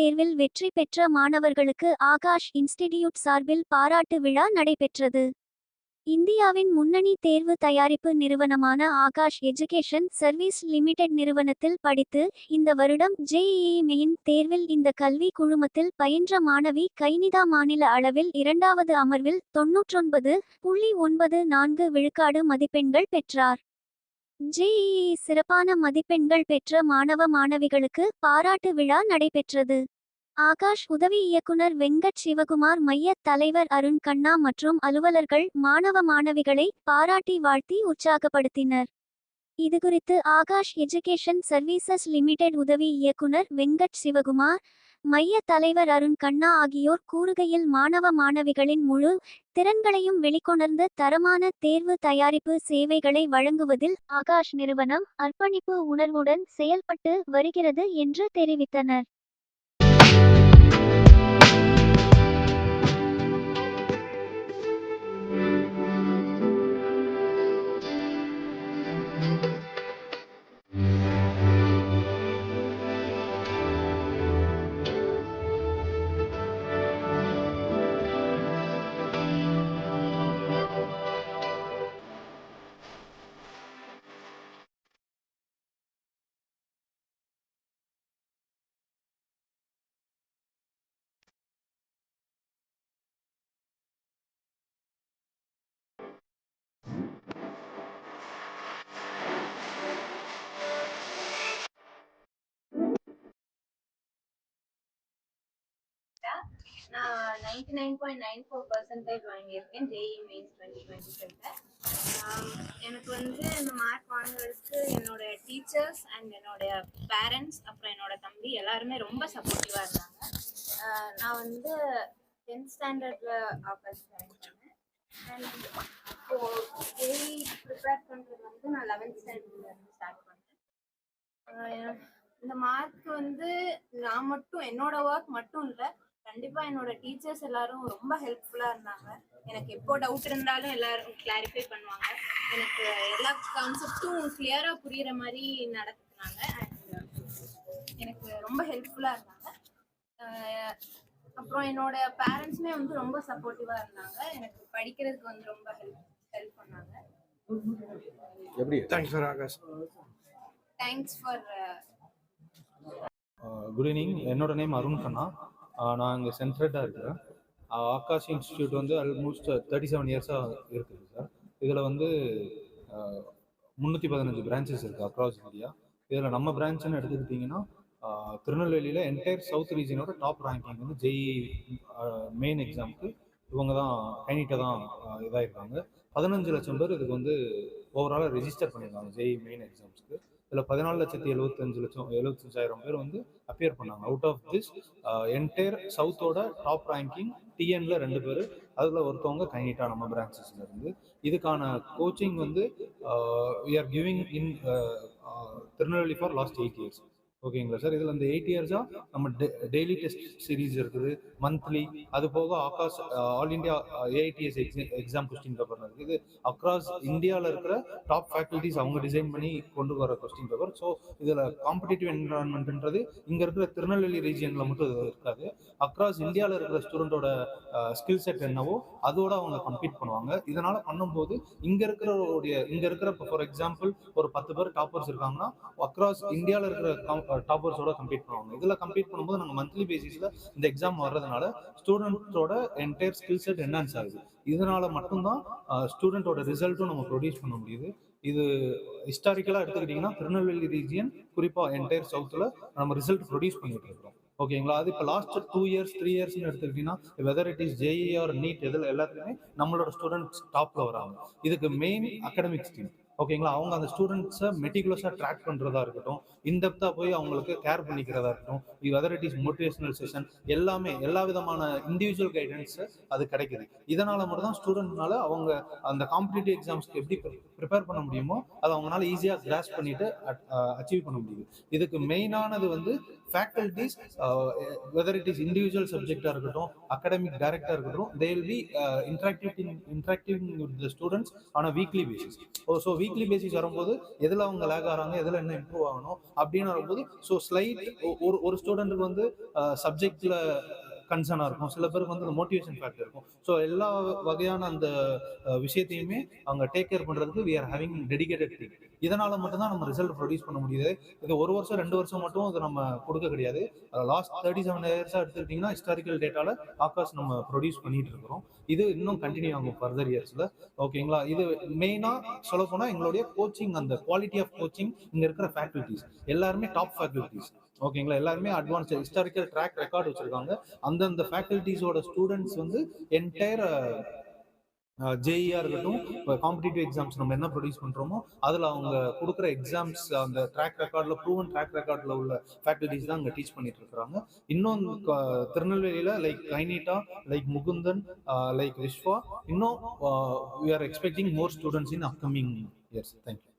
தேர்வில் வெற்றி பெற்ற மாணவர்களுக்கு ஆகாஷ் இன்ஸ்டிடியூட் சார்பில் பாராட்டு விழா நடைபெற்றது. இந்தியாவின் முன்னணி தேர்வு தயாரிப்பு நிறுவனமான ஆகாஷ் எஜுகேஷன் சர்வீஸ் லிமிடெட் நிறுவனத்தில் படித்து இந்த வருடம் ஜேஇஇ மெயின் தேர்வில் இந்த கல்வி குழுமத்தில் பயின்ற மாணவி கைனிதா மாநில அளவில் இரண்டாவது அமர்வில் தொன்னூற்றொன்பது புள்ளி ஒன்பது நான்கு விழுக்காடு மதிப்பெண்கள் பெற்றார். ஜேஇஇ சிறப்பான மதிப்பெண்கள் பெற்ற மாணவ மாணவிகளுக்கு பாராட்டு விழா நடைபெற்றது. ஆகாஷ் உதவி இயக்குனர் வெங்கட் சிவகுமார் மைய தலைவர் அருண் கண்ணா மற்றும் அலுவலர்கள் மாணவ மாணவிகளை பாராட்டி வாழ்த்தி உற்சாகப்படுத்தினர். இதுகுறித்து ஆகாஷ் எஜுகேஷன் சர்வீசஸ் லிமிடெட் உதவி இயக்குனர் வெங்கட் சிவகுமார் மைய தலைவர் அருண் கண்ணா ஆகியோர் கூறுகையில் மாணவ மாணவிகளின் முழு திறன்களையும் வெளிக்கொணர்ந்து தரமான தேர்வு தயாரிப்பு சேவைகளை வழங்குவதில் ஆகாஷ் நிறுவனம் அர்ப்பணிப்பு உணர்வுடன் செயல்பட்டு வருகிறது என்று தெரிவித்தனர். நான் ninety nine point nine four percentage வாங்கியிருக்கேன் ஜேஇ மெயின்ஸ் டுவெண்ட்டி டுவெண்ட்டி ஃபைவ்ல எனக்கு வந்து இந்த மார்க் வாங்குறதுக்கு என்னோட டீச்சர்ஸ் அண்ட் என்னோட பேரண்ட்ஸ் அப்புறம் என்னோட தம்பி எல்லாருமே ரொம்ப சப்போர்ட்டிவாக இருந்தாங்க. நான் வந்து டென்த் ஸ்டாண்டர்டில் ஆஃபர்ஸ் ஜாயின் பண்ணேன். அண்ட் இப்போ ஜேஇ ப்ரிப்பேர் பண்ணுறது வந்து நான் லெவன்த் ஸ்டாண்டர்ட்லேருந்து ஸ்டார்ட் பண்ணேன். இந்த மார்க் வந்து நான் மட்டும் என்னோட ஒர்க் மட்டும் இல்லை கண்டிப்பா என்னோட டீச்சர்ஸ் எல்லாரும் ரொம்ப ஹெல்ப்ஃபுல்லா இருந்தாங்க. எனக்கு எப்போ டவுட் இருந்தாலும் எல்லாரும் கிளாரிஃபை பண்ணுவாங்க. எனக்கு எல்லா கான்செப்டும் கிளியரா புரியுற மாதிரி நடத்துனாங்க. அண்ட் எனக்கு ரொம்ப ஹெல்ப்ஃபுல்லா இருந்தாங்க. அப்புறம் என்னோட பேரண்ட்ஸுமே வந்து ரொம்ப சப்போர்ட்டிவா இருந்தாங்க. எனக்கு படிக்கிறதுக்கு வந்து ரொம்ப ஹெல்ப் ஹெல்ப் பண்ணாங்க. எப்படி? Thanks for Aakash thanks for good evening என்னோட நேம் அருண் கண்ணா. நான் இங்கே சென்ட்ரேட்டாக இருக்கிறேன். ஆகாஷ் இன்ஸ்டியூட் வந்து ஆல்மோஸ்ட் தேர்ட்டி செவன் இயர்ஸாக இருக்குது சார். இதில் வந்து முந்நூற்றி பதினஞ்சு பிரான்ச்சஸ் இருக்குது அக்ராஸ் இந்தியா இதில் நம்ம பிரான்ச்சுன்னு எடுத்துக்கிட்டிங்கன்னா திருநெல்வேலியில் என்டையர் சவுத் ரீஜனோட டாப் ரேங்கிங் வந்து ஜெய் மெயின் எக்ஸாமுக்கு இவங்க தான் கைனிட்ட தான் இதாகிருக்காங்க பதினஞ்சு லட்சம் பேர் இதுக்கு வந்து ஓவராலாக ரெஜிஸ்டர் பண்ணியிருக்காங்க ஜெய் மெயின் எக்ஸாம்ஸ்க்கு இதில் பதினாலு லட்சத்தி எழுபத்தஞ்சு லட்சம் எழுபத்தஞ்சாயிரம் பேர் வந்து அப்பியர் பண்ணாங்க. அவுட் ஆஃப் திஸ் என்டையர் சவுத்தோட டாப் ரேங்கிங் டிஎன்ல ரெண்டு பேர். அதில் ஒருத்தவங்க கைனிட்டா நம்ம பிரான்ச்சஸ்ல இருந்து. இதுக்கான கோச்சிங் வந்து we are giving in Tirunelveli for last eight years ஓகேங்களா சார்? இதில் அந்த எயிட் இயர்ஸாக நம்ம டெய்லி டெஸ்ட் சீரீஸ் இருக்குது மந்த்லி அது போக Aakash all India AITS exam question paper இருக்குது. இது அக்ராஸ் இந்தியாவில் இருக்கிற டாப் ஃபேக்கல்டிஸ் அவங்க டிசைன் பண்ணி கொண்டு வர கொஸ்டின் பேப்பர் ஸோ இதில் காம்படிட்டிவ் என்வரான்மெண்ட்ன்றது இங்கே இருக்கிற திருநெல்வேலி ரீஜியனில் மட்டும் இது இருக்காது அக்ராஸ் இந்தியாவில் இருக்கிற ஸ்டூடெண்டோட ஸ்கில் செட் என்னவோ அதோட அவங்க கம்ப்ளீட் பண்ணுவாங்க. இதனால் பண்ணும்போது இங்கே இருக்கிறவருடைய இங்கே இருக்கிற ஃபார் எக்ஸாம்பிள் ஒரு பத்து பேர் டாப்பர்ஸ் இருக்காங்கன்னா அக்ராஸ் இந்தியாவில் இருக்கிற டாப்பர்ஸோட கம்ப்ளீட் பண்ணுவாங்க. இதில் கம்ப்ளீட் பண்ணும்போது நாங்கள் மந்த்லி பேசிஸில் இந்த எக்ஸாம் வர்றதுனால ஸ்டூடெண்ட்ஸோட என்டையர் ஸ்கில் செட் என்ஹான்ஸ் ஆகுது. இதனால மட்டும்தான் ஸ்டூடெண்ட்டோட ரிசல்ட்டும் நம்ம ப்ரொடியூஸ் பண்ண முடியுது. இது ஹிஸ்டாரிக்கலாக எடுத்துக்கிட்டிங்கன்னா திருநெல்வேலி ரீஜியன் குறிப்பாக என்டையர் சவுத்தில் நம்ம ரிசல்ட் ப்ரொடியூஸ் பண்ணிட்டு இருக்கிறோம். ஓகேங்களா அது இப்போ லாஸ்ட் டூ இயர்ஸ் த்ரீ இயர்ஸ்னு எடுத்துக்கிட்டிங்கன்னா whether it is JEE or NEET இதில் எல்லாத்துலேயுமே நம்மளோட ஸ்டூடெண்ட்ஸ் டாப்பில் வராங்க. இதுக்கு மெயின் அகடமிக்ஸ் டீம் ஓகேங்களா? அவங்க அந்த ஸ்டூடெண்ட்ஸை மெட்டிகுலஸாக ட்ராக் பண்ணுறதா இருக்கட்டும் இன்டெப்த்தாக போய் அவங்களுக்கு கேர் பண்ணிக்கிறதா இருக்கட்டும் whether it is motivational session எல்லாமே எல்லா விதமான இண்டிவிஜுவல் கைடன்ஸ் அது கிடைக்குது. இதனால் மட்டும் தான் ஸ்டூடெண்ட்னால அவங்க அந்த காம்படிட்டிவ் எக்ஸாம்ஸ்க்கு எப்படி ப்ரிப்பேர் பண்ண முடியுமோ அதை அவங்களால ஈஸியாக கிராஸ் பண்ணிட்டு அச்சீவ் பண்ண முடியுது. இதுக்கு மெயினானது வந்து faculties whether it is individual சப்ஜெக்டாக இருக்கட்டும் அகாடமிக் டைரக்டாக இருக்கட்டும் they will be interactive interacting with the students on a weekly basis oh so weekly basis வரும்போது எதில் அவங்க லேக் ஆகிறாங்க எதில் என்ன இம்ப்ரூவ் ஆகணும் அப்படின்னு வரும்போது ஸோ ஸ்லைட் ஒரு ஒரு ஸ்டூடெண்ட்டுக்கு வந்து uh, சப்ஜெக்டில் கன்சர்னாக இருக்கும். சில பேருக்கு வந்து மோட்டிவேஷன் ஃபேக்டர் இருக்கும். ஸோ எல்லா வகையான அந்த uh, விஷயத்தையுமே அவங்க டேக் கேர் பண்ணுறதுக்கு we are having dedicated team இதனால மட்டும்தான் நம்ம ரிசல்ட் ப்ரொடியூஸ் பண்ண முடியுது. இது ஒரு வருஷம் ரெண்டு வருஷம் மட்டும் இது நம்ம கொடுக்க கிடையாது. லாஸ்ட் தேர்ட்டி செவன் இயர்ஸாக எடுத்துக்கிட்டிங்கன்னா ஹிஸ்டாரிக்கல் டேட்டால ஆகாஷ் நம்ம ப்ரொடியூஸ் பண்ணிட்டு இருக்கிறோம். இது இன்னும் கண்டினியூ ஆகும் ஃபர்தர் இயர்ஸில் ஓகேங்களா இது மெயினாக சொல்ல போனால் எங்களுடைய கோச்சிங் அந்த குவாலிட்டி ஆஃப் கோச்சிங் இங்கே இருக்கிற ஃபேக்கல்ட்டிஸ் எல்லாருமே டாப் ஃபேக்கல்ட்டிஸ் ஓகேங்களா எல்லாருமே அட்வான்ஸ் ஹிஸ்டாரிக்கல் ட்ராக் ரெக்கார்ட் வச்சிருக்காங்க. அந்தந்த ஃபேக்கல்ட்டிஸோட ஸ்டூடெண்ட்ஸ் வந்து என்டையர் ஜேஇஆ இருக்கட்டும் இப்போ காம்படிட்டிவ் எக்ஸாம்ஸ் நம்ம என்ன ப்ரொடியூஸ் பண்ணுறோமோ அதில் அவங்க கொடுக்குற எக்ஸாம்ஸ் அந்த ட்ராக் ரெக்கார்டில் ப்ரூவன் ட்ராக் ரெக்கார்டில் உள்ள ஃபேக்கல்டிஸ் தான் அங்கே டீச் பண்ணிட்டு இருக்கிறாங்க. இன்னும் திருநெல்வேலியில் லைக் கைனிட்டா லைக் முகுந்தன் லைக் விஸ்வா இன்னும் we are expecting more students in upcoming years thank you